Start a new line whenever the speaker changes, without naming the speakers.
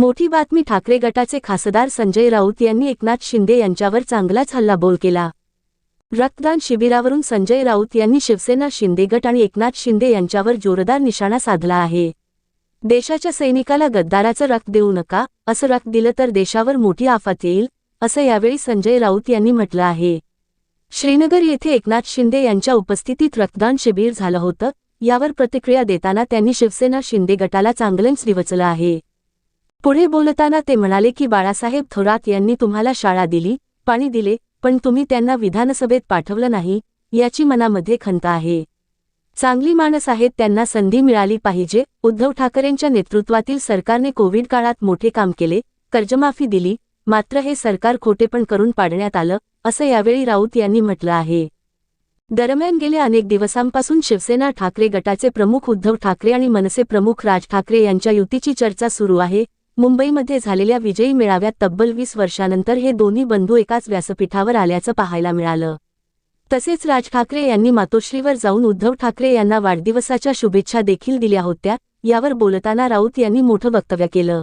मोठी बातमी ठाकरे गटाचे खासदार संजय राऊत यांनी एकनाथ शिंदे यांच्यावर चांगलाच हल्लाबोल केला. रक्तदान शिबिरावरून संजय राऊत यांनी शिवसेना शिंदे गट आणि एकनाथ शिंदे यांच्यावर जोरदार निशाणा साधला आहे. देशाच्या सैनिकाला गद्दाराचं रक्त देऊ नका असं रक्त दिलं तर देशावर मोठी आफत येईल असं यावेळी संजय राऊत यांनी म्हटलं आहे. श्रीनगर येथे एकनाथ शिंदे यांच्या उपस्थितीत रक्तदान शिबिर झालं होतं यावर प्रतिक्रिया देताना त्यांनी शिवसेना शिंदे गटाला चांगलंच रिवचलं आहे. पुढे बोलताना ते म्हणाले की बाळासाहेब थोरात यांनी तुम्हाला शाळा दिली पाणी दिले पण तुम्ही त्यांना विधानसभेत पाठवलं नाही याची मनामध्ये खंत आहे. चांगली माणस आहेत त्यांना संधी मिळाली पाहिजे. उद्धव ठाकरेंच्या नेतृत्वातील सरकारने कोविड काळात मोठे काम केले कर्जमाफी दिली मात्र हे सरकार खोटेपण करून पाडण्यात आलं असं यावेळी राऊत यांनी म्हटलं आहे. दरम्यान गेल्या अनेक दिवसांपासून शिवसेना ठाकरे गटाचे प्रमुख उद्धव ठाकरे आणि मनसे प्रमुख राज ठाकरे यांच्या युतीची चर्चा सुरू आहे मुंबईमध्ये झालेल्या विजयी मेळाव्यात तब्बल वीस वर्षानंतर हे दोन्ही बंधू एकाच व्यासपीठावर आल्याचं पाहायला मिळालं. तसेच राज ठाकरे यांनी मातोश्रीवर जाऊन उद्धव ठाकरे यांना वाढदिवसाच्या शुभेच्छा देखील दिल्या होत्या यावर बोलताना राऊत यांनी मोठं वक्तव्य केलं.